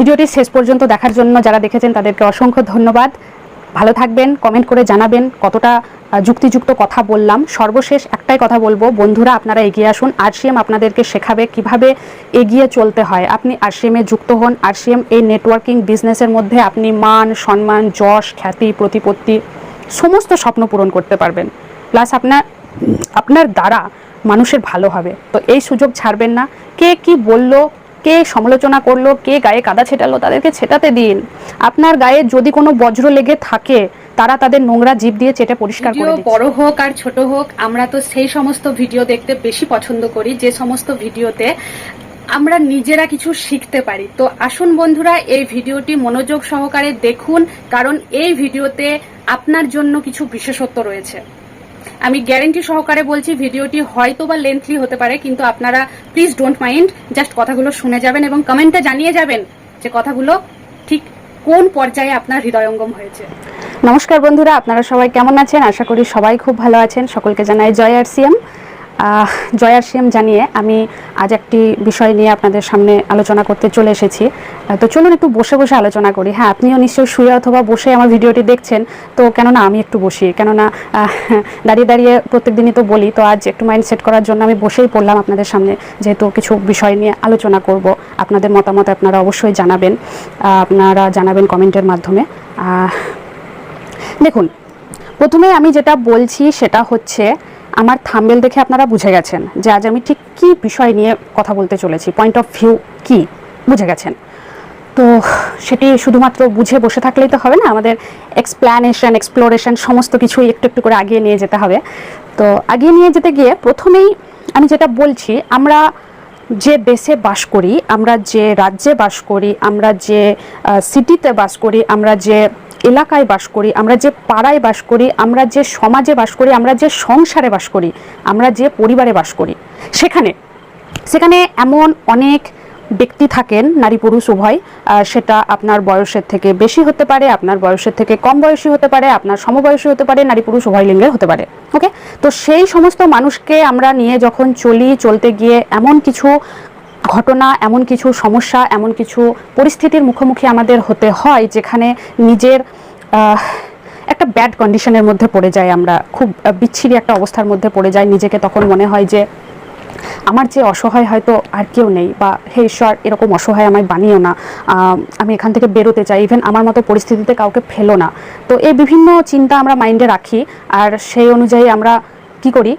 ভিডিওটি শেষ পর্যন্ত দেখার জন্য যারা দেখেছেন তাদেরকে অসংখ্য ধন্যবাদ। ভালো থাকবেন কমেন্ট করে জানাবেন কতটা যুক্তিযুক্ত কথা বললাম। সর্বশেষ একটাই কথা বলব, বন্ধুরা আপনারা এগিয়ে আসুন। আরসিএম আপনাদেরকে শেখাবে কীভাবে এগিয়ে চলতে হয়। আপনি আরসিএমে যুক্ত হন, আরসিএম এই নেটওয়ার্কিং বিজনেসের মধ্যে আপনি মান, সম্মান, যশ, খ্যাতি, প্রতিপত্তি সমস্ত স্বপ্ন পূরণ করতে পারবেন। প্লাস আপনার আপনার দ্বারা মানুষের ভালো হবে। তো এই সুযোগ ছাড়বেন না। কে কি বলল কে সমালোচনা করল কে গায়ে কাদা ছেটালো তাদেরকে ছেটাতে দিন। আপনার গায়ে যদি কোনো বজ্র লেগে থাকে তারা তাদের নোংরা জীব দিয়ে চেটে পরিষ্কার করে বড় হোক আর ছোট হোক আমরা তো সেই সমস্ত ভিডিও দেখতে বেশি পছন্দ করি যে সমস্ত ভিডিওতে আমরা নিজেরা কিছু শিখতে পারি। তো আসুন বন্ধুরা এই ভিডিওটি মনোযোগ সহকারে দেখুন কারণ এই ভিডিওতে আপনার জন্য কিছু বিশেষত্ব রয়েছে। আমি গ্যারেন্টি সহকারে বলছি, ভিডিওটি হয়তো বা লেন্থলি হতে পারে, কিন্তু আপনারা প্লিজ ডোন্ট মাইন্ড জাস্ট কথাগুলো শুনে যাবেন এবং কমেন্টটা জানিয়ে যাবেন যে কথাগুলো ঠিক কোন পর্যায়ে আপনার হৃদয়ঙ্গম হয়েছে। নমস্কার বন্ধুরা, আপনারা সবাই কেমন আছেন? আশা করি সবাই খুব ভালো আছেন। সকলকে জানাই জয় আর সিএম। জয় সিএম জানিয়ে আমি আজ একটি বিষয় নিয়ে আপনাদের সামনে আলোচনা করতে চলে এসেছি। তো চলুন একটু বসে বসে আলোচনা করি। হ্যাঁ আপনিও নিশ্চয়ই শুয়ে অথবা বসে আমার ভিডিওটি দেখছেন, তো কেননা আমি একটু বসি। কেননা দাঁড়িয়ে দাঁড়িয়ে প্রত্যেক দিনই তো বলি, তো আজ একটু মাইন্ড সেট করার জন্য আমি বসেই পড়লাম আপনাদের সামনে, যেহেতু কিছু বিষয় নিয়ে আলোচনা করব। আপনাদের মতামত আপনারা অবশ্যই জানাবেন আপনারা জানাবেন কমেন্টের মাধ্যমে। দেখুন, প্রথমে আমি যেটা বলছি সেটা হচ্ছে আমার থাম্বেল দেখে আপনারা বুঝে গেছেন যে আজ আমি ঠিক কী বিষয় নিয়ে কথা বলতে চলেছি। পয়েন্ট অফ ভিউ কি? বুঝে গেছেন। তো সেটি শুধুমাত্র বুঝে বসে থাকলেই তো হবে না, আমাদের এক্সপ্ল্যানেশন এক্সপ্লোরেশন সমস্ত কিছুই একটু একটু করে আগিয়ে নিয়ে যেতে হবে। তো আগিয়ে নিয়ে যেতে গিয়ে প্রথমেই আমি যেটা বলছি, আমরা যে দেশে বাস করি, আমরা যে রাজ্যে বাস করি, আমরা যে সিটিতে বাস করি, আমরা যে এলাকায় বাস করি, আমরা যে পাড়ায় বাস করি, আমরা যে সমাজে বাস করি, আমরা যে সংসারে বাস করি, আমরা যে পরিবারে বাস করি। সেখানে সেখানে এমন অনেক ব্যক্তি থাকেন, নারী পুরুষ উভয় সেটা আপনার বয়সের থেকে বেশি হতে পারে, আপনার বয়সের থেকে কম বয়সী হতে পারে, আপনার সমবয়সী হতে পারে, নারী পুরুষ উভয় লিঙ্গের হতে পারে ওকে তো সেই সমস্ত মানুষকে আমরা নিয়ে যখন চলি, চলতে গিয়ে এমন কিছু ঘটনা, এমন কিছু সমস্যা, এমন কিছু পরিস্থিতির মুখোমুখি আমাদের হতে হয় যেখানে নিজের একটা ব্যাড কন্ডিশনের মধ্যে পড়ে যাই আমরা। খুব বিচ্ছিরি একটা অবস্থার মধ্যে পড়ে যাই নিজেকে তখন মনে হয় যে আমার যে অসহায় হয়তো আর কেউ নেই বা, হে ঈশ্বর, এরকম অসহায় আমায় বানিও না। আমি এখান থেকে বেরোতে চাই। ইভেন আমার মতো পরিস্থিতিতে কাউকে ফেলো না। তো এই বিভিন্ন চিন্তা আমরা মাইন্ডে রাখি, আর সেই অনুযায়ী আমরা কি করি?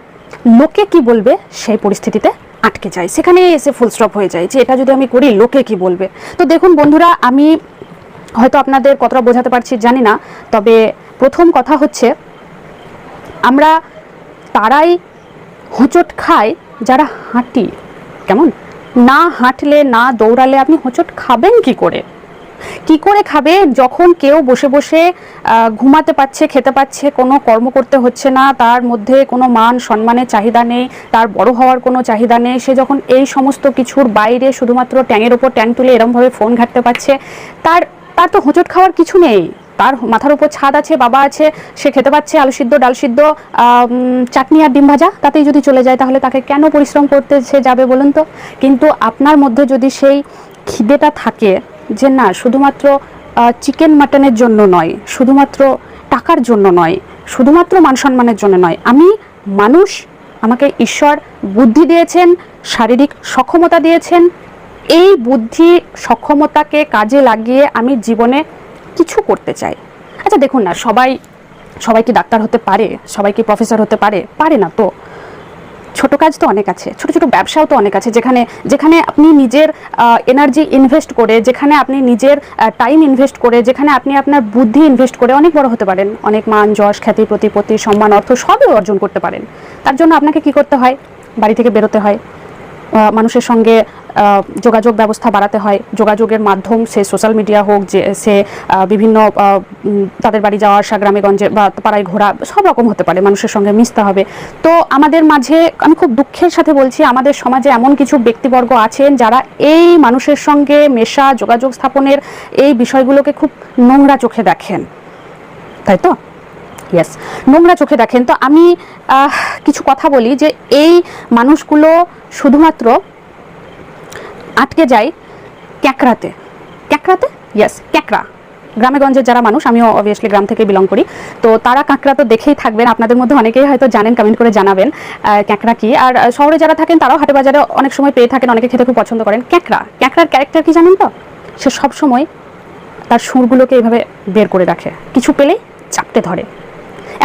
লোকে কি বলবে সেই পরিস্থিতিতে আটকে যাই সেখানে এসে ফুল স্টপ হয়ে যায় যে এটা যদি আমি করি, লোকে কি বলবে? তো দেখুন বন্ধুরা, আমি হয়তো আপনাদের কতটা বোঝাতে পারছি জানি না, তবে প্রথম কথা হচ্ছে আমরা তারাই হোঁচট খাই যারা হাঁটি। কেমন? না হাঁটলে, না দৌড়ালে আপনি হোঁচট খাবেন কি করে? কি করে খাবে যখন কেউ বসে বসে ঘুমাতে পারছে, খেতে পাচ্ছে কোনো কর্ম করতে হচ্ছে না, তার মধ্যে কোনো মান সম্মানের চাহিদা নেই, তার বড় হওয়ার কোনো চাহিদা নেই, সে যখন এই সমস্ত কিছুর বাইরে শুধুমাত্র ট্যাঙের ওপর ট্যাং তুলে এরমভাবে ফোন ঘাটতে পারছে, তার তার তো হোঁচট খাওয়ার কিছু নেই। তার মাথার উপর ছাদ আছে, বাবা আছে, সে খেতে পাচ্ছে আলু সিদ্ধ, ডাল সিদ্ধ চাটনি আর ডিম ভাজা, তাতেই যদি চলে যায়, তাহলে তাকে কেন পরিশ্রম করতে সে যাবে বলুন তো? কিন্তু আপনার মধ্যে যদি সেই খিদেটা থাকে যে না, শুধুমাত্র চিকেন মাটনের জন্য নয়, শুধুমাত্র টাকার জন্য নয়, শুধুমাত্র মান সম্মানের জন্য নয়, আমি মানুষ, আমাকে ঈশ্বর বুদ্ধি দিয়েছেন, শারীরিক সক্ষমতা দিয়েছেন, এই বুদ্ধি সক্ষমতাকে কাজে লাগিয়ে আমি জীবনে কিছু করতে চাই। আচ্ছা দেখুন না, সবাই সবাই কি ডাক্তার হতে পারে? সবাই কি প্রফেসর হতে পারে? পারে না তো। ছোট কাজ তো অনেক আছে, ছোট ছোট ব্যবসাও তো অনেক আছে, যেখানে যেখানে আপনি নিজের এনার্জি ইনভেস্ট করে, যেখানে আপনি নিজের টাইম ইনভেস্ট করে, যেখানে আপনি আপনার বুদ্ধি ইনভেস্ট করে অনেক বড় হতে পারেন। অনেক মান, যশ, খ্যাতি, প্রতিপত্তি, সম্মান, অর্থ সবই অর্জন করতে পারেন। তার জন্য আপনাকে কি করতে হয়? বাড়ি থেকে বেরোতে হয়। মানুষের সঙ্গে যোগাযোগ ব্যবস্থা বাড়াতে হয়। যোগাযোগের মাধ্যম সে সোশ্যাল মিডিয়া হোক, যে সে বিভিন্ন তাদের বাড়ি যাওয়া আসা, গ্রামে গঞ্জে বা পাড়ায় ঘোরা, সব রকম হতে পারে, মানুষের সঙ্গে মিশতে হবে। তো আমাদের মাঝে, আমি খুব দুঃখের সাথে বলছি, আমাদের সমাজে এমন কিছু ব্যক্তিবর্গ আছেন যারা এই মানুষের সঙ্গে মেশা, যোগাযোগ স্থাপনের এই বিষয়গুলোকে খুব নোংরা চোখে দেখেন। তাই তো? ইয়েস নোংরা চোখে দেখেন। তো আমি কিছু কথা বলি যে এই মানুষগুলো শুধুমাত্র আটকে যায় ক্যাকড়াতে। ক্যাকড়া কাঁকড়াতে ইয়েস ক্যাকড়া। গ্রামেগঞ্জের যারা মানুষ, আমিও অবভিয়াসলি গ্রাম থেকে বিলং করি। তো তারা কাঁকড়া তো দেখেই থাকবেন, আপনাদের মধ্যে অনেকেই হয়তো জানেন কমেন্ট করে জানাবেন ক্যাকড়া কি? আর শহরে যারা থাকেন, তারাও হাটে বাজারে অনেক সময় পেয়ে থাকেন, অনেকে খেতে খুব পছন্দ করেন। ক্যাকড়া, ক্যাকড়ার ক্যারেক্টার কি জানেন তো? সে সব সময় তার সুরগুলোকে এইভাবে বের করে রাখে। কিছু পেলেই চাপতে ধরে।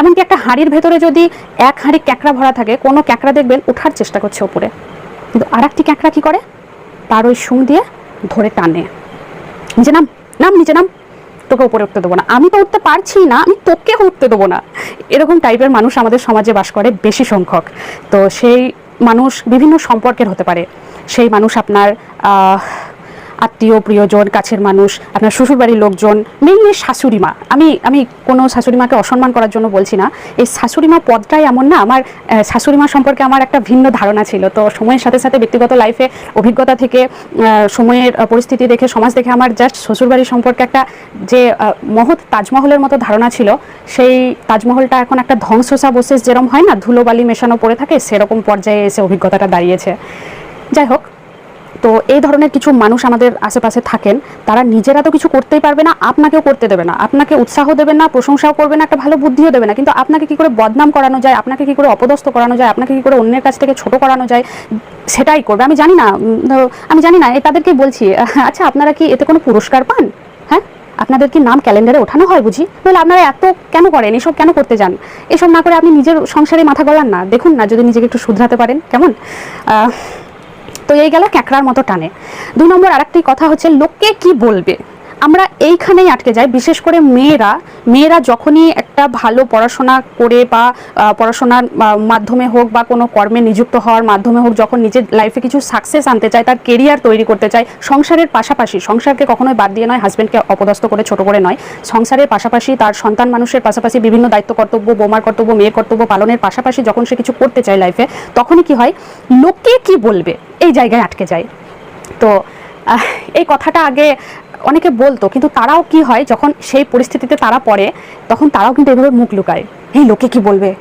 এমনকি একটা হাঁড়ির ভেতরে যদি এক হাঁড়ি ক্যাঁকড়া ভরা থাকে, কোনো ক্যাঁকড়া দেখবেন ওঠার চেষ্টা করছে ওপরে। কিন্তু আর একটি ক্যাকড়া কি করে? তার ওই সুং দিয়ে ধরে টানে। নিচে নাম নাম নিচে নাম, তোকে উপরে উঠতে দেবো না। আমি তো উঠতে পারছি না, আমি তোকে উঠতে দেবো না। এরকম টাইপের মানুষ আমাদের সমাজে বাস করে বেশি সংখ্যক। তো সেই মানুষ বিভিন্ন সম্পর্কের হতে পারে। সেই মানুষ আপনার আত্মীয়, প্রিয়জন, কাছের মানুষ, আপনার শ্বশুরবাড়ির লোকজন মেইনলি শাশুড়ি মা আমি আমি কোনো শাশুড়িমাকে অসম্মান করার জন্য বলছি না। এই শাশুড়িমা পদটাই এমন না, আমার শাশুড়িমা সম্পর্কে আমার একটা ভিন্ন ধারণা ছিল। তো সময়ের সাথে সাথে ব্যক্তিগত লাইফে অভিজ্ঞতা থেকে সময়ের পরিস্থিতি দেখে, সমাজ দেখে আমার জাস্ট শ্বশুরবাড়ি সম্পর্কে একটা যে মহৎ তাজমহলের মতো ধারণা ছিল, সেই তাজমহলটা এখন একটা ধ্বংসসা বসে যেরকম হয় না, ধুলোবালি মেশানো পড়ে থাকে, সেরকম পর্যায়ে এসে অভিজ্ঞতাটা দাঁড়িয়েছে। যাই হোক তো এই ধরনের কিছু মানুষ আমাদের আশেপাশে থাকেন, তারা নিজেরা তো কিছু করতেই পারবে না, আপনাকেও করতে দেবে না। আপনাকে উৎসাহ দেবে না, প্রশংসাও করবে না, একটা ভালো বুদ্ধিও দেবে না। কিন্তু আপনাকে কি করে বদনাম করানো যায়, আপনাকে কি করে অপদস্থ করানো যায়, আপনাকে কি করে অন্যের কাছ থেকে ছোট করানো যায়, সেটাই করবে। আমি জানি না আমি জানি না এই তাদেরকেই বলছি আচ্ছা আপনারা কি এতে কোনো পুরস্কার পান? হ্যাঁ? আপনাদের কি নাম ক্যালেন্ডারে ওঠানো হয় বুঝি? তাহলে আপনারা এত কেন করেন? এসব কেন করতে যান? এসব না করে আপনি নিজের সংসারে মাথা গলান না। দেখুন না, যদি নিজেকে একটু শুধরাতে পারেন, কেমন? তো এই গেল ক্যাঁকড়ার মতো টানে। দুই নম্বর আরেকটি কথা হচ্ছে লোকে কি বলবে? আমরা এইখানেই আটকে যাই, বিশেষ করে মেয়েরা। মেয়েরা যখনই একটা ভালো পড়াশোনা করে বা পড়াশোনার মাধ্যমে হোক বা কোনো কর্মে নিযুক্ত হওয়ার মাধ্যমে হোক, যখন নিজের লাইফে কিছু সাকসেস আনতে চায়, তার কেরিয়ার তৈরি করতে চায়, সংসারের পাশাপাশি, সংসারকে কখনোই বাদ দিয়ে নয় হাজব্যান্ডকে অপদস্থ করে ছোট করে নয়, সংসারের পাশাপাশি তার সন্তান মানুষের পাশাপাশি বিভিন্ন দায়িত্ব কর্তব্য, বোমার কর্তব্য, মেয়ের কর্তব্য পালনের পাশাপাশি যখন সে কিছু করতে চায় লাইফে তখনই কি হয়, লোকে কি বলবে? এই জায়গায় আটকে যায়। তো এই কথাটা আগে অনেকে বলতো, কিন্তু তারাও কি হয়, যখন সেই পরিস্থিতিতে তারা পড়ে, তখন তারাও কিন্তু এভাবে মুখ লুকায়। এই লোকে কি বলবে?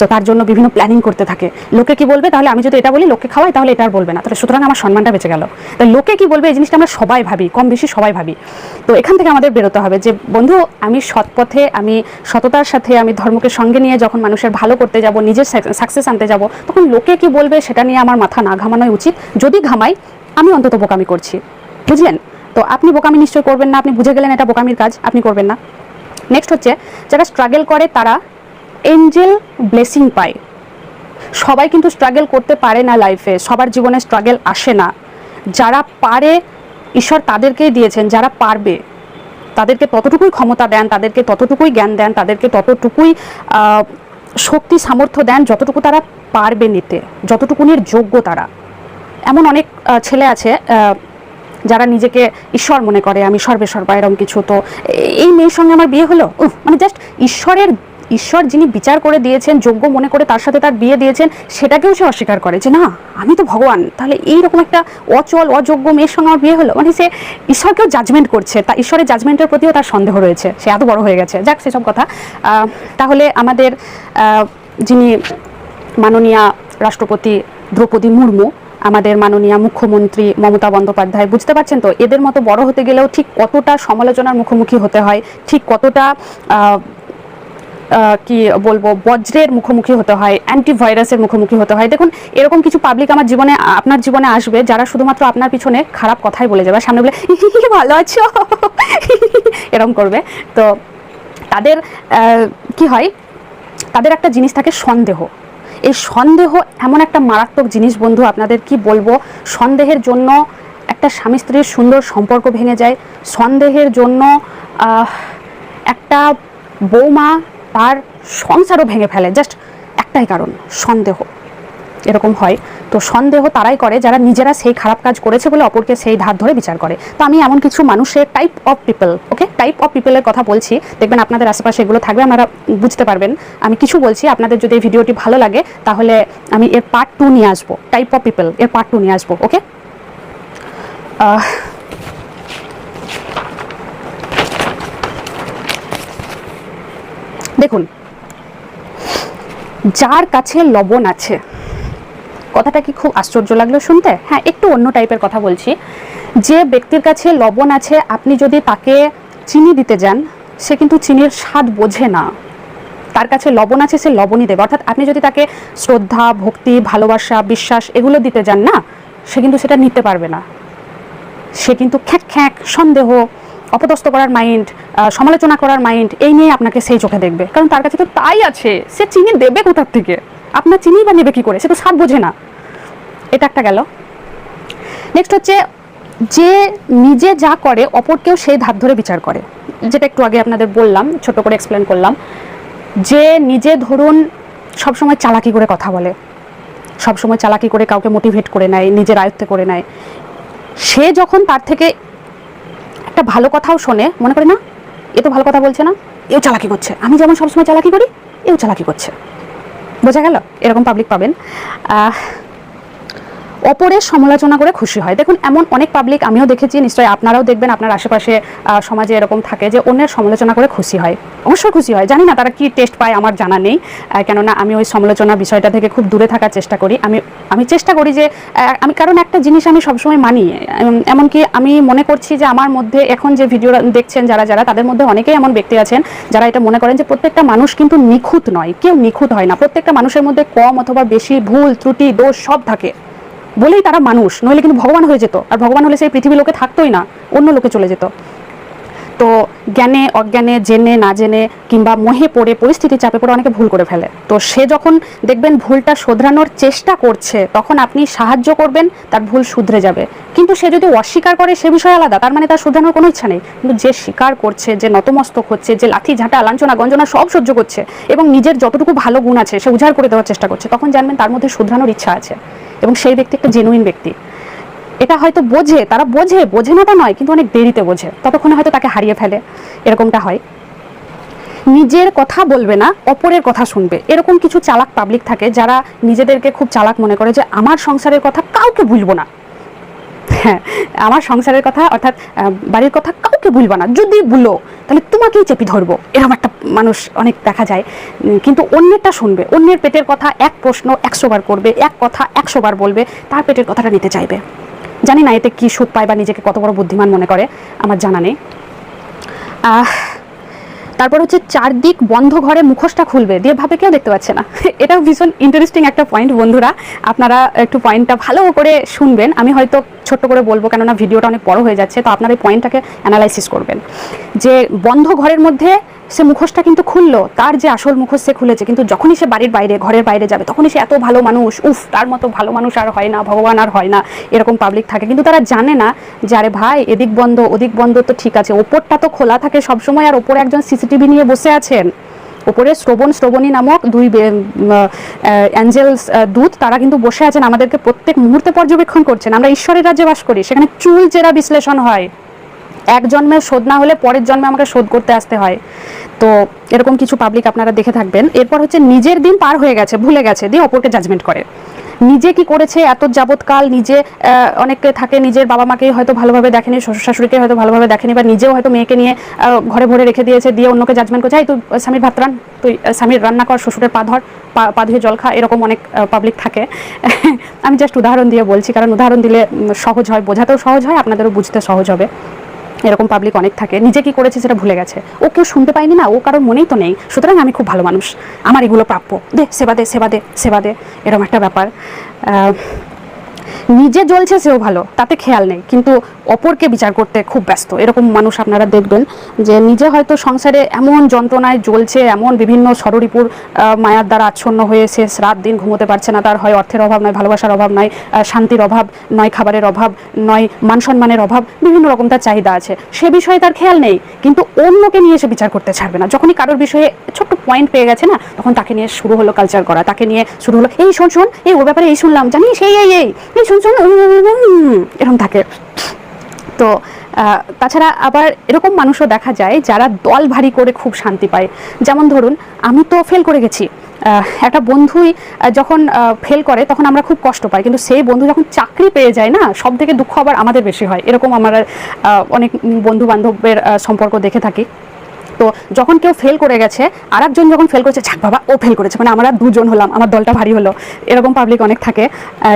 তো তার জন্য বিভিন্ন প্ল্যানিং করতে থাকে। লোকে কি বলবে? তাহলে আমি যদি এটা বলি লোকে খাওয়াই, তাহলে এটা আর বলবে না। তাহলে সুতরাং আমার সম্মানটা বেঁচে গেল। তো লোকে কি বলবে? এই জিনিসটা আমরা সবাই ভাবি, কম বেশি সবাই ভাবি। তো এখান থেকে আমাদের বেরোতে হবে যে, বন্ধু, আমি সৎ পথে আমি সততার সাথে, আমি ধর্মকে সঙ্গে নিয়ে যখন মানুষের ভালো করতে যাব, নিজের সাকসেস আনতে যাব, তখন লোকে কি বলবে? সেটা নিয়ে আমার মাথা না ঘামানোই উচিত। যদি ঘামাই, আমি অন্তত বোকামি করছি। বুঝলেন? তো আপনি বোকামি নিশ্চয়ই করবেন না, আপনি বুঝে গেলেন এটা বোকামির কাজ, আপনি করবেন না। নেক্সট হচ্ছে, যারা স্ট্রাগল করে তারা এঞ্জেল ব্লেসিং পায়। সবাই কিন্তু স্ট্রাগল করতে পারে না লাইফে সবার জীবনে স্ট্রাগল আসে না। যারা পারে, ঈশ্বর তাদেরকেই দিয়েছেন, যারা পারবে, তাদেরকে ততটুকুই ক্ষমতা দেন, তাদেরকে ততটুকুই জ্ঞান দেন, তাদেরকে ততটুকুই শক্তি, সামর্থ্য দেন, যতটুকু তারা পারবে নিতে, যতটুকুনির যোগ্য তারা। এমন অনেক ছেলে আছে যারা নিজেকে ঈশ্বর মনে করে, আমি সর্বে সর্বা এরম কিছু। তো এই মেয়ের সঙ্গে আমার বিয়ে হলো? মানে জাস্ট ঈশ্বরের, ঈশ্বর যিনি বিচার করে দিয়েছেন, যোগ্য মনে করে তার সাথে তার বিয়ে দিয়েছেন, সেটাকেও সে অস্বীকার করে যে, না, আমি তো ভগবান, তাহলে এইরকম একটা অচল, অযোগ্য মেয়ের সঙ্গে আমার বিয়ে হলো? মানে সে ঈশ্বরকেও জাজমেন্ট করছে, তা ঈশ্বরের জাজমেন্টের প্রতিও তার সন্দেহ রয়েছে, সে এত বড় হয়ে গেছে। যাক, সেসব কথা। তাহলে আমাদের যিনি মাননীয়া রাষ্ট্রপতি দ্রৌপদী মুর্মু আমাদের মাননীয় মুখ্যমন্ত্রী মমতা বন্দ্যোপাধ্যায় বুঝতে পারছেন তো? এদের মতো বড় হতে গেলেও ঠিক কতটা সমালোচনার মুখোমুখি হতে হয় ঠিক কতটা কি বলব বজ্রের মুখোমুখি হতে হয় অ্যান্টিভাইরাসের মুখোমুখি হতে হয়। দেখুন এরকম কিছু পাবলিক আমার জীবনে আপনার জীবনে আসবে যারা শুধুমাত্র আপনার পিছনে খারাপ কথাই বলে যাবে সামনে বলে "হি, ভালো আছো? এরকম করবে। তো তাদের কি হয়? তাদের একটা জিনিস থাকে সন্দেহ। এই সন্দেহ এমন একটা মারাত্মক জিনিস বন্ধু, আপনাদের কি বলব? সন্দেহের জন্য একটা স্বামী স্ত্রীর সুন্দর সম্পর্ক ভেঙে যায়। সন্দেহের জন্য একটা বৌমা তার সংসারও ভেঙে ফেলে। জাস্ট একটাই কারণ, সন্দেহ। এরকম হয়। তো সন্দেহ তারাই করে যারা নিজেরা সেই খারাপ কাজ করেছে বলে অপরকে সেই ধার ধরে বিচার করে। তো আমি এমন কিছু মানুষের type of people okay type of পিপলের কথা বলছি। দেখবেন আপনাদের আশেপাশে এগুলো থাকবে, আপনারা বুঝতে পারবেন। আমি কিছু বলছি, আপনাদের যদি এই ভিডিওটি ভালো লাগে, তাহলে আমি এর পার্ট টু নিয়ে আসব। টাইপ অফ পিপল এর পার্ট টু নিয়ে আসব ওকে দেখুন, যার কাছে লবণ আছে কথাটা কি খুব আশ্চর্য লাগল শুনতে? হ্যাঁ একটু অন্য টাইপের কথা বলছি। যে ব্যক্তির কাছে লবণ আছে, আপনি যদি তাকে চিনি দিতে যান, সে কিন্তু চিনির স্বাদ বোঝে না। তার কাছে লবণ আছে, সে লবণই দেবে। অর্থাৎ আপনি যদি তাকে শ্রদ্ধা, ভক্তি, ভালোবাসা, বিশ্বাস এগুলো দিতে যান না, সে কিন্তু সেটা নিতে পারবে না। সে কিন্তু খ্যাঁক খ্যাঁক, সন্দেহ, অপদস্থ করার মাইন্ড সমালোচনা করার মাইন্ড এই নিয়ে আপনাকে সেই চোখে দেখবে। কারণ তার কাছে তো তাই আছে, সে চিনি দেবে কোথার থেকে? আপনার চিনি বা নেবে কি করে? সে তো স্বাদ বোঝে না। এটা একটা গেল। নেক্সট হচ্ছে, যে নিজে যা করে, অপরকেও সেই ধার ধরে বিচার করে। যেটা একটু আগে আপনাদের বললাম, ছোট করে এক্সপ্লেন করলাম। যে নিজে ধরুন, সবসময় চালাকি করে কথা বলে। সবসময় চালাকি করে কাউকে মোটিভেট করে নেয়, নিজের আয়ত্তে করে নেয়। সে যখন তার থেকে একটা ভালো কথাও শোনে, মনে করে, না, এ তো ভালো কথা বলছে না, এও চালাকি করছে। আমি যেমন সবসময় চালাকি করি, এও চালাকি করছে। বোঝা গেল? এরকম পাবলিক পাবেন। অপরের সমালোচনা করে খুশি হয়। দেখুন, এমন অনেক পাবলিক আমিও দেখেছি, নিশ্চয়ই আপনারাও দেখবেন, আপনার আশেপাশে সমাজে এরকম থাকে যে অন্যের সমালোচনা করে খুশি হয়। অবশ্যই খুশি হয়, জানি না তারা কি টেস্ট পায়, আমার জানা নেই। কেননা আমি ওই সমালোচনা বিষয়টা থেকে খুব দূরে থাকার চেষ্টা করি। আমি আমি চেষ্টা করি যে আমি, কারণ একটা জিনিস আমি সবসময় মানি এমনকি আমি মনে করছি যে আমার মধ্যে এখন যে ভিডিও দেখছেন যারা যারা, তাদের মধ্যে অনেকেই এমন ব্যক্তি আছেন, যারা এটা মনে করেন যে প্রত্যেকটা মানুষ কিন্তু নিখুঁত নয়, কেউ নিখুঁত হয় না। প্রত্যেকটা মানুষের মধ্যে কম অথবা বেশি ভুল, ত্রুটি, দোষ সব থাকে। বলেই তারা মানুষ, নইলে কিন্তু ভগবান হয়ে যেত। আর ভগবান হলে সেই পৃথিবী লোকে থাকতোই না, অন্য লোকে চলে যেত। তো জ্ঞানে, অজ্ঞানে, জেনে, না জেনে কিংবা মোহে পড়ে পরিস্থিতির চাপে পড়ে অনেকে ভুল করে ফেলে। তো সে যখন দেখবেন ভুলটা শোধরানোর চেষ্টা করছে, তখন আপনি সাহায্য করবেন, তার ভুল শুধরে যাবে। কিন্তু সে যদি অস্বীকার করে, সে বিষয়ে আলাদা, তার মানে তার শোধরানোর কোনো ইচ্ছা নেই। কিন্তু যে স্বীকার করছে, যে নতমস্তক হচ্ছে, যে লাঠি ঝাঁটা, লাঞ্ছনা, গঞ্জনা সব সহ্য করছে এবং নিজের যতটুকু ভালো গুণ আছে, সে উজাড় করে দেওয়ার চেষ্টা করছে, তখন জানবেন তার মধ্যে শুধরানোর ইচ্ছা আছে। এবং সেই ব্যক্তি একটা জেনুইন ব্যক্তি। এটা হয়তো বোঝে, তারা বোঝে বোঝে না তা নয়, কিন্তু অনেক দেরিতে বোঝে। ততক্ষণে হয়তো তাকে হারিয়ে ফেলে। এরকমটা হয়। নিজের কথা বলবে না, অপরের কথা শুনবে। এরকম কিছু চালাক পাবলিক থাকে যারা নিজেদেরকে খুব চালাক মনে করে যে, আমার সংসারের কথা কাউকে ভুলবো না। হ্যাঁ আমার সংসারের কথা অর্থাৎ বাড়ির কথা কাউকে ভুলবা না। যদি ভুলো, তাহলে তোমাকেই চেপি ধরবো। এরকম একটা মানুষ অনেক দেখা যায়। কিন্তু অন্যেরটা শুনবে। অন্যের পেটের কথা এক প্রশ্ন একশোবার করবে, এক কথা একশোবার বলবে, তার পেটের কথাটা নিতে চাইবে। জানি না এতে কি সুখ পায় বা নিজেকে কত বড় বুদ্ধিমান মনে করে, আমার জানা নেই। তারপর হচ্ছে চারদিক বন্ধ ঘরে মুখোশটা খুলবে, দিয়ে ভাবে কেউ দেখতে পাচ্ছে না। এটাও ভীষণ ইন্টারেস্টিং একটা পয়েন্ট বন্ধুরা, আপনারা একটু পয়েন্টটা ভালো করে শুনবেন। আমি হয়তো ছোট্ট করে বলব, কেননা ভিডিওটা অনেক বড় হয়ে যাচ্ছে, তো আপনারা এই পয়েন্টটাকে অ্যানালাইসিস করবেন। যে বন্ধ ঘরের মধ্যে সে মুখোশটা কিন্তু খুললো, তার যে আসল মুখোশ সে খুলেছে, কিন্তু যখনই সে বাড়ির বাইরে, ঘরের বাইরে যাবে, তখনই সে এত ভালো মানুষ, উফ, তার মতো ভালো মানুষ আর হয় না, ভগবান আর হয় না, এরকম পাবলিক থাকে। কিন্তু তারা জানে না যে, আরে ভাই, এদিক বন্ধ, ওদিক বন্ধ তো ঠিক আছে, ওপরটা তো খোলা থাকে সবসময়, আর ওপরে একজন সিসিটিভি নিয়ে বসে আছেন। ওপরে শ্রবণ, শ্রবণী নামক দুই অ্যাঞ্জেলস দূত, তারা কিন্তু বসে আছেন, আমাদেরকে প্রত্যেক মুহূর্তে পর্যবেক্ষণ করছেন। আমরা ঈশ্বরের রাজ্যে বাস করি, সেখানে চুল চেরা বিশ্লেষণ হয়। এক জন্মে শোধ না হলে পরের জন্মে আমাকে শোধ করতে আসতে হয়। তো এরকম কিছু পাবলিক আপনারা দেখে থাকবেন। এরপর হচ্ছে নিজের দিন পার হয়ে গেছে, ভুলে গেছে, দিয়ে অপরকে জাজমেন্ট করে। নিজে কি করেছে, এত যাবৎকাল নিজে অনেকে থাকে, নিজের বাবা মাকে হয়তো ভালোভাবে দেখেনি, শ্বশুর শাশুড়িকে হয়তো ভালোভাবে দেখেনি, বা নিজেও হয়তো মেয়েকে নিয়ে ঘরে ভরে রেখে দিয়েছে, দিয়ে অন্যকে জাজমেন্ট করছে তুই, স্বামীর ভাত রান, তুই স্বামীর রান্না কর, শ্বশুরের পা ধর, পা ধুয়ে জল খা, এরকম অনেক পাবলিক থাকে। আমি জাস্ট উদাহরণ দিয়ে বলছি, কারণ উদাহরণ দিলে সহজ হয়, বোঝাতেও সহজ হয়, আপনাদেরও বুঝতে সহজ হবে। এরকম পাবলিক অনেক থাকে। নিজে কি করেছে সেটা ভুলে গেছে। ও কেউ শুনতে পায়নি না, ও কারোর মনেই তো নেই। সুতরাং আমি খুব ভালো মানুষ। আমার এগুলো প্রাপ্য। দে, সেবা দে সেবা দে সেবা দে। এরকম একটা ব্যাপার। নিজে জ্বলছে সেও ভালো তাতে খেয়াল নেই। কিন্তু অপরকে বিচার করতে খুব ব্যস্ত। এরকম মানুষ আপনারা দেখবেন যে নিজে হয়তো সংসারে এমন যন্ত্রণায় জ্বলছে এমন বিভিন্ন আহ, মায়ার দ্বারা আচ্ছন্ন হয়ে সে রাত দিন ঘুমোতে পারছে না। তার হয় অর্থের অভাব নয় ভালোবাসার অভাব নয় শান্তির অভাব নয় খাবারের অভাব নয় মান সম্মানের অভাব বিভিন্ন রকম তার চাহিদা আছে। সে বিষয়ে তার খেয়াল নেই কিন্তু অন্যকে নিয়ে সে বিচার করতে ছাড়বে না। যখনই কারোর বিষয়ে ছোট্ট পয়েন্ট পেয়ে গেছে না তখন তাকে নিয়ে শুরু হলো কালচার করা তাকে নিয়ে শুরু হলো এই শোন শোন এই ওর ব্যাপারে এই শুনলাম জানিস? এই এই এই এই শোন শোন এরকম থাকে। তো তাছাড়া আবার এরকম মানুষও দেখা যায় যারা দল ভারী করে খুব শান্তি পায়। যেমন ধরুন, আমি তো ফেল করে গেছি। একটা বন্ধুই যখন ফেল করে, তখন আমরা খুব কষ্ট পাই। কিন্তু সেই বন্ধু যখন চাকরি পেয়ে যায় না সব থেকে দুঃখ আবার আমাদের বেশি হয়। এরকম আমরা অনেক বন্ধু বান্ধবের সম্পর্ক দেখে থাকি। তো যখন কেউ ফেল করে গেছে আর একজন যখন ফেল করেছে ছাক বাবা, ও ফেল করেছে মানে আমরা দুজন হলাম, আমার দলটা ভারী হলো। এরকম পাবলিক অনেক থাকে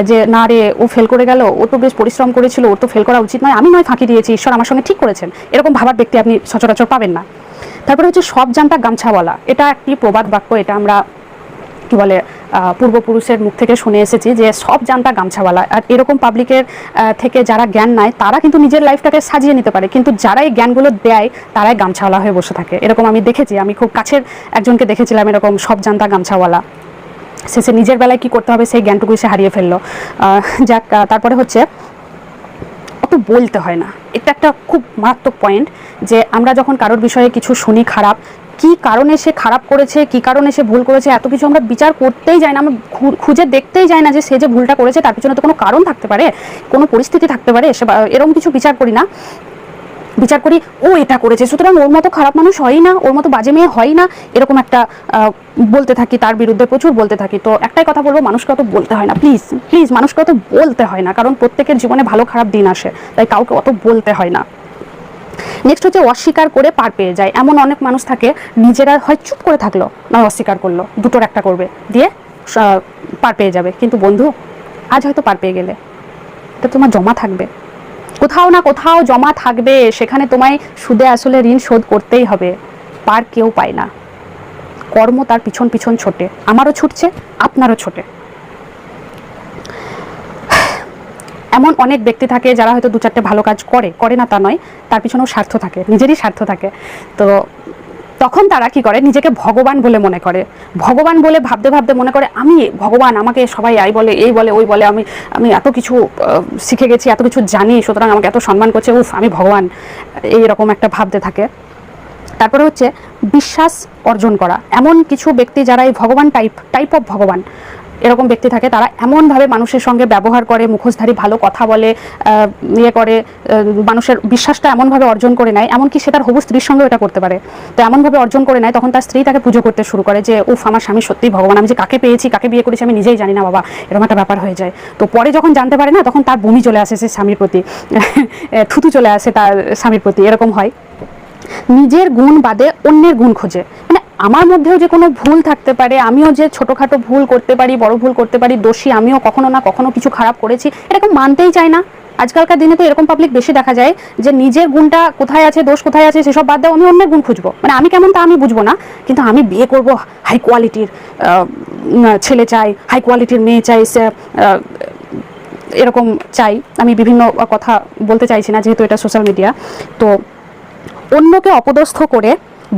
যে না রে, ও ফেল করে গেল ও তো বেশ পরিশ্রম করেছিল, ওর তো ফেল করা উচিত নয়, আমি নয় ফাঁকি দিয়েছি, ঈশ্বর আমার সঙ্গে ঠিক করেছেন। এরকম ভাবার ব্যক্তি আপনি সচরাচর পাবেন না। তারপরে হচ্ছে সব জানটা গামছা বলা এটা একটি প্রবাদ বাক্য, এটা আমরা কি বলে পূর্বপুরুষের মুখ থেকে শুনে এসেছি যে সব জানতা গামছাওয়ালা। আর এরকম পাবলিকের থেকে যারা জ্ঞান নেয় তারা কিন্তু নিজের লাইফটাকে সাজিয়ে নিতে পারে। কিন্তু যারা এই জ্ঞানগুলো দেয়, তারাই গামছাওয়ালা হয়ে বসে থাকে। এরকম আমি দেখেছি। আমি খুব কাছের একজনকে দেখেছিলাম এরকম সব জানতা গামছাওয়ালা। শেষে নিজের বেলায় কি করতে হবে, সেই জ্ঞানটুকু সে হারিয়ে ফেলল। যাক তারপরে হচ্ছে, অত বলতে হয় না। এটা একটা খুব মারাত্মক পয়েন্ট যে আমরা যখন কারোর বিষয়ে কিছু শুনি খারাপ কি কারণে সে খারাপ করেছে, কি কারণে সে ভুল করেছে, এত কিছু আমরা বিচার করতেই যাই না, আমরা খুঁজে দেখতেই যাই না যে সে যে ভুলটা করেছে তার পিছনে তো কোনো কারণ থাকতে পারে, কোনো পরিস্থিতি থাকতে পারে, সে এরকম কিছু বিচার করি না। বিচার করি, ও এটা করেছে, সুতরাং ওর মতো খারাপ মানুষ হয়ই না, ওর মতো বাজে মেয়ে হয় না, এরকম একটা বলতে থাকি, তার বিরুদ্ধে প্রচুর বলতে থাকি। তো একটাই কথা বলব, মানুষকে অত বলতে হয় না প্লিজ প্লিজ মানুষকে অত বলতে হয় না, কারণ প্রত্যেকের জীবনে ভালো খারাপ দিন আসে, তাই কাউকে অত বলতে হয় না। নেক্সট হচ্ছে অস্বীকার করে পার পেয়ে যায়। এমন অনেক মানুষ থাকে, নিজেরা হয় চুপ করে থাকল, না অস্বীকার করল, দুটোর একটা করবে, দিয়ে পার পেয়ে যাবে। কিন্তু বন্ধু, আজ হয়তো পার পেয়ে গেলে। এটা তোমার জমা থাকবে। কোথাও না কোথাও জমা থাকবে, সেখানে তোমায় সুদে আসলে ঋণ শোধ করতেই হবে। পার কেউ পায় না। কর্ম তার পিছন পিছন ছোটে। আমারও ছুটছে, আপনারও ছোটে। এমন অনেক ব্যক্তি থাকে যারা হয়তো দু চারটে ভালো কাজ করে করে না তা নয়, তার পিছনেও স্বার্থ থাকে, নিজেরই স্বার্থ থাকে। তো তখন তারা কি করে? নিজেকে ভগবান বলে মনে করে। ভগবান বলে ভাবতে ভাবতে মনে করে, আমি ভগবান, আমাকে সবাই আই বলে, এই বলে, ওই বলে, আমি আমি এত কিছু শিখে গেছি, এত কিছু জানি, সুতরাং আমাকে এত সম্মান করছে, উফ, আমি ভগবান। এই রকম একটা ভাবতে থাকে। তারপরে হচ্ছে বিশ্বাস অর্জন করা। এমন কিছু ব্যক্তি যারা এই ভগবান টাইপ টাইপ অফ ভগবান এরকম ব্যক্তি থাকে, তারা এমনভাবে মানুষের সঙ্গে ব্যবহার করে, মুখোশধারী ভালো কথা বলে ইয়ে করে মানুষের বিশ্বাসটা এমনভাবে অর্জন করে নেয়, এমনকি সে তার হবু স্ত্রীর সঙ্গে এটা করতে পারে। তো এমনভাবে অর্জন করে নেয়, তখন তার স্ত্রী তাকে পুজো করতে শুরু করে যে, উফ, আমার স্বামী সত্যিই ভগবান, আমি যে কাকে পেয়েছি, কাকে বিয়ে করেছি, আমি নিজেই জানি না, বাবা, এরকম একটা ব্যাপার হয়ে যায়। তো পরে যখন জানতে পারে না, তখন তার বমি চলে আসে সে স্বামীর প্রতি থুতু চলে আসে তার স্বামীর প্রতি, এরকম হয়। নিজের গুণ বাদে অন্যের গুণ খোঁজে। মানে আমার মধ্যেও যে কোনো ভুল থাকতে পারে, আমিও যে ছোটোখাটো ভুল করতে পারি, বড় ভুল করতে পারি, দোষী, আমিও কখনো না কখনো কিছু খারাপ করেছি এরকম মানতেই চায় না। আজকালকার দিনে তো এরকম পাবলিক বেশি দেখা যায় যে নিজের গুণটা কোথায় আছে, দোষ কোথায় আছে, সেসব বাদ দাও আমি অন্যের গুণ খুঁজবো। মানে আমি কেমন তা আমি বুঝব না, কিন্তু আমি বিয়ে করব হাই কোয়ালিটির ছেলে চাই হাই কোয়ালিটির মেয়ে চাই এরকম চাই। আমি বিভিন্ন কথা বলতে চাইছি না, যেহেতু এটা সোশ্যাল মিডিয়া তো অন্যকে অপদস্থ করে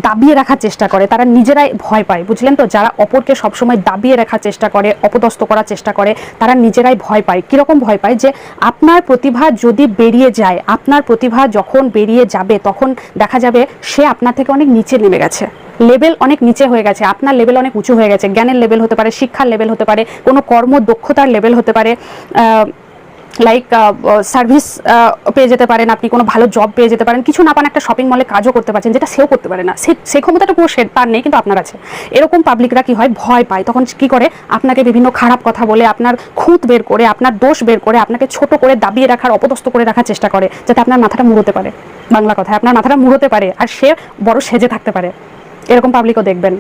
দাবিয়ে রাখার চেষ্টা করে, তারা নিজেরাই ভয় পায়, বুঝলেন তো? যারা অপরকে সবসময় দাবিয়ে রাখার চেষ্টা করে, অপদস্থ করার চেষ্টা করে, তারা নিজেরাই ভয় পায়। কীরকম ভয় পায়? যে আপনার প্রতিভা যদি বেরিয়ে যায়, আপনার প্রতিভা যখন বেরিয়ে যাবে, তখন দেখা যাবে সে আপনার থেকে অনেক নিচে নেমে গেছে। লেভেল অনেক নিচে হয়ে গেছে, আপনার লেভেল অনেক উঁচু হয়ে গেছে, জ্ঞানের লেভেল হতে পারে, শিক্ষার লেভেল হতে পারে, কোনো কর্ম দক্ষতার লেভেল হতে পারে লাইক সার্ভিস পেয়ে যেতে পারেন, আপনি কোনো ভালো জব পেয়ে যেতে পারেন। কিছু না পান একটা শপিং মলে কাজও করতে পারছেন, যেটা সেও করতে পারে না। সে সেই ক্ষমতাটা পুরো সে তার নেই, কিন্তু আপনার আছে। এরকম পাবলিকরা কি হয়? ভয় পায়। তখন কি করে? আপনাকে বিভিন্ন খারাপ কথা বলে, আপনার খুঁত বের করে, আপনার দোষ বের করে, আপনাকে ছোট করে দাবিয়ে রাখার, অপদস্থ করে রাখার চেষ্টা করে, যাতে আপনার মাথাটা মুড়োতে পারে। বাংলা কথায়, আপনার মাথাটা মুড়োতে পারে, আর সে বড় সেজে থাকতে পারে। এরকম পাবলিকও দেখবেন।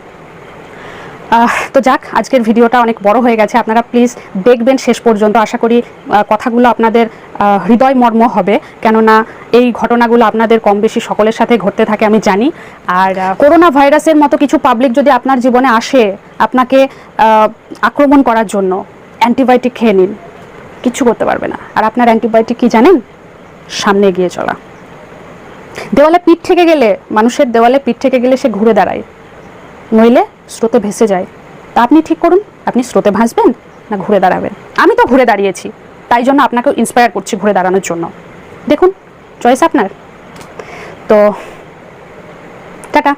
তো যাক, আজকের ভিডিওটা অনেক বড় হয়ে গেছে। আপনারা প্লিজ দেখবেন শেষ পর্যন্ত। আশা করি কথাগুলো আপনাদের হৃদয় মর্ম হবে। কেননা এই ঘটনাগুলো আপনাদের কম বেশি সকলের সাথে ঘটতে থাকে, আমি জানি। আর করোনা ভাইরাসের মতো কিছু পাবলিক যদি আপনার জীবনে আসে, আপনাকে আক্রমণ করার জন্য অ্যান্টিবায়োটিক খেয়ে নিন। কিচ্ছু করতে পারবে না। আর আপনার অ্যান্টিবায়োটিক কি জানেন? সামনে গিয়ে চলা। দেওয়ালে পিঠ থেকে গেলে, মানুষের দেওয়ালে পিঠ থেকে গেলে সে ঘুরে দাঁড়ায়। নইলে স্রোতে ভেসে যায়। তা আপনি ঠিক করুন, আপনি স্রোতে ভাসবেন না ঘুরে দাঁড়াবেন? আমি তো ঘুরে দাঁড়িয়েছি, তাই জন্য আপনাকেও ইন্সপায়ার করছি ঘুরে দাঁড়ানোর জন্য। দেখুন চয়েস আপনার। তো, টাটা।